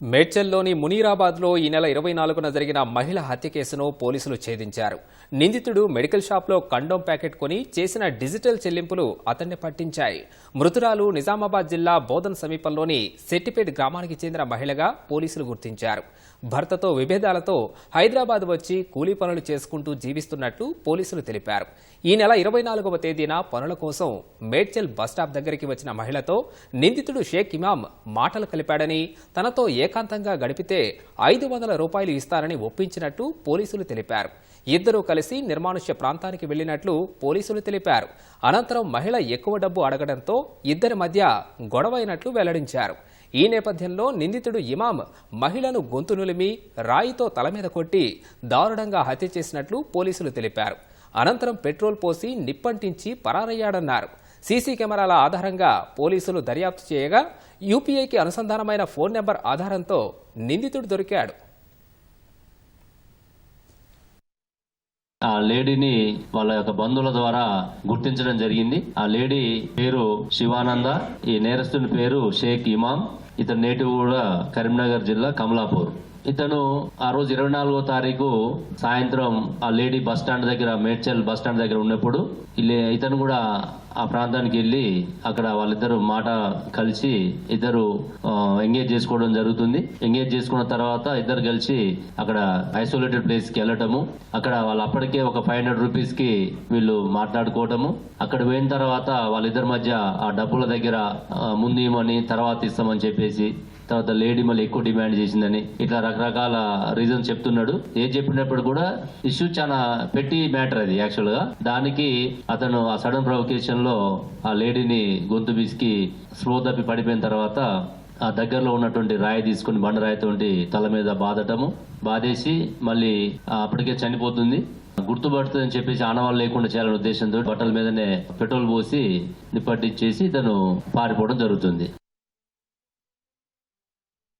మేడ్చల్లోని మునీరాబాద్లో ఈ నెల ఇరవై నాలుగున జరిగిన మహిళ హత్య కేసును పోలీసులు ఛేదించారు. నిందితుడు మెడికల్ షాప్లో కండోమ్ ప్యాకెట్ కొని చేసిన డిజిటల్ చెల్లింపులు అతన్ని పట్టించాయి. మృతురాలు నిజామాబాద్ జిల్లా బోధన్ సమీపంలోని సెట్టిపేట్ గ్రామానికి చెందిన మహిళగా పోలీసులు గుర్తించారు. భర్తతో విభేదాలతో హైదరాబాద్ వచ్చి కూలీ పనులు చేసుకుంటూ జీవిస్తున్నట్లు పోలీసులు తెలిపారు. ఈ నెల ఇరవై నాలుగవ తేదీన పనుల కోసం మేడ్చల్ బస్టాప్ దగ్గరికి వచ్చిన మహిళతో నిందితుడు షేక్ ఇమాం మాటలు కలిపాడని తనతో ఏకాంతంగా గడిపితే ఐదు వందల రూపాయలు ఇస్తారని ఒప్పించినట్టు పోలీసులు తెలిపారు. ఇద్దరూ కలిసి నిర్మానుష్య ప్రాంతానికి వెళ్ళినట్లు పోలీసులు తెలిపారు. అనంతరం మహిళ ఎక్కువ డబ్బు అడగడంతో ఇద్దరి మధ్య గొడవైనట్లు వెల్లడించారు. ఈ నేపథ్యంలో నిందితుడు ఇమాం మహిళను గొంతు నులిమి రాయితో తల మీద కొట్టి దారుణంగా హత్య చేసినట్లు పోలీసులు తెలిపారు. అనంతరం పెట్రోల్ పోసి నిప్పంటించి పరారయ్యాడన్నారు. సీసీ కెమెరాల ఆధారంగా పోలీసులు దర్యాప్తు చేయగా యూపీఐకి అనుసంధానమైన ఫోన్ నెంబర్ ఆధారంతో నిందితుడు దొరికాడు. ఆ లేడీని వాళ్ళ యొక్క బంధువుల ద్వారా గుర్తించడం జరిగింది. ఆ లేడీ పేరు శివానంద ఈ నేరస్తుని పేరు షేక్ ఇమాం ఇతను నేటివ్ కూడా కరీంనగర్ జిల్లా కమలాపూర్. ఇతను ఆ రోజు ఇరవై నాలుగో తారీఖు సాయంత్రం ఆ లేడీ బస్ స్టాండ్ దగ్గర మేడ్చల్ బస్ స్టాండ్ దగ్గర ఉన్నప్పుడు ఇతను కూడా ఆ ప్రాంతానికి వెళ్ళి అక్కడ వాళ్ళిద్దరు మాట కలిసి ఇద్దరు ఎంగేజ్ చేసుకోవడం జరుగుతుంది. ఎంగేజ్ చేసుకున్న తర్వాత ఇద్దరు కలిసి అక్కడ ఐసోలేటెడ్ ప్లేస్కి వెళ్ళటము. అక్కడ వాళ్ళు అప్పటికే ఒక ఫైవ్ హండ్రెడ్ రూపీస్కి వీళ్ళు మాట్లాడుకోవటము. అక్కడ పోయిన తర్వాత వాళ్ళిద్దరి మధ్య ఆ డబ్బుల దగ్గర ముందు ఇవ్వమని తర్వాత ఇస్తామని చెప్పేసి తర్వాత లేడీ మళ్ళీ ఎక్కువ డిమాండ్ చేసిందని ఇట్లా రకరకాల రీజన్స్ చెప్తున్నాడు. ఏం చెప్పినప్పుడు కూడా ఇష్యూ చాలా పెట్టి మ్యాటర్ అది యాక్చువల్గా దానికి అతను ఆ సడన్ ప్రొవకేషన్లో ఆ లేడీని గొంతు బిసికి స్లో తప్పి పడిపోయిన తర్వాత ఆ దగ్గరలో ఉన్నటువంటి రాయి తీసుకుని బండరాయితోటి తల మీద బాదటము బాధేసి మళ్ళీ అప్పటికే చనిపోతుంది. గుర్తుపడుతుందని చెప్పేసి ఆనవాళ్ళు లేకుండా చేయాలనే ఉద్దేశంతో బట్టల మీదనే పెట్రోల్ పోసి నిప్పట్టించేసి తను పారిపోవడం జరుగుతుంది.